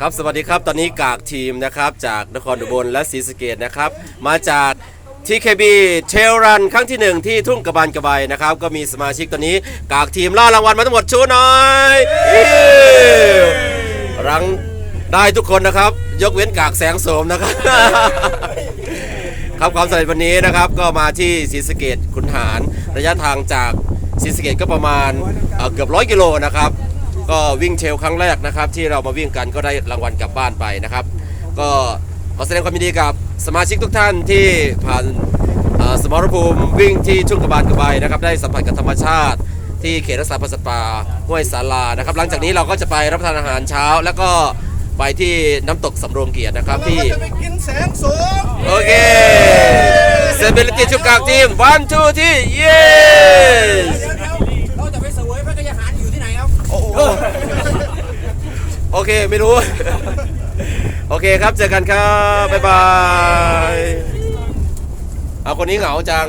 ครับสวัสดีครับตอนนี้กากทีมนะครับจากนครอุบลและศรีสะเกดนะครับ มาจาก TKB Trail Run ครั้งที่หนึ่งที่ทุ่งกระบานกระบายนะครับ ก็มีสมาชิกตอนนี้กากทีมล่ารางวัลมาทั้งหมดชูหน่อยรังได้ทุกคนนะครับ ยกเว้นกากแสงโสมนะครับ ครับความสำเร็จวันนี้นะครับ ก็มาที่ศรีสะเกดขุนหารระยะทางจากศรีสะเกดก็ประมาณเอ่อเกือบร้อยกิโลนะครับ ก็วิ่งเทรลครั้งแรกนะครับ ที่เรามาวิ่งกันก็ได้รางวัลกลับบ้านไปนะครับ ก็ขอแสดงความยินดีกับสมาชิกทุกท่านที่ผ่านเอ่อสมรภูมิวิ่งที่ชุ่งกระบานกระบายนะครับได้สัมผัสกับธรรมชาติ ที่เขตรักษาพันธุ์สัตว์ป่าห้วยสารานะครับ หลังจากนี้เราก็จะไปรับประทานอาหารเช้า แล้วก็ไปที่น้ำตกสำโรงเกียรตินะครับเราที่ก็จะไปกินแสงสูงโอเคเซเบลิตี้ชุกกากทีม one two ที่เย้ เราจะไปเสวยพระกยาหารอยู่ที่ไหนครับ โอ้โห โอ เค ไม่รู้ โอเคครับ เจอกันครับ บ๊ายบาย เอาคนนี้เหงาจัง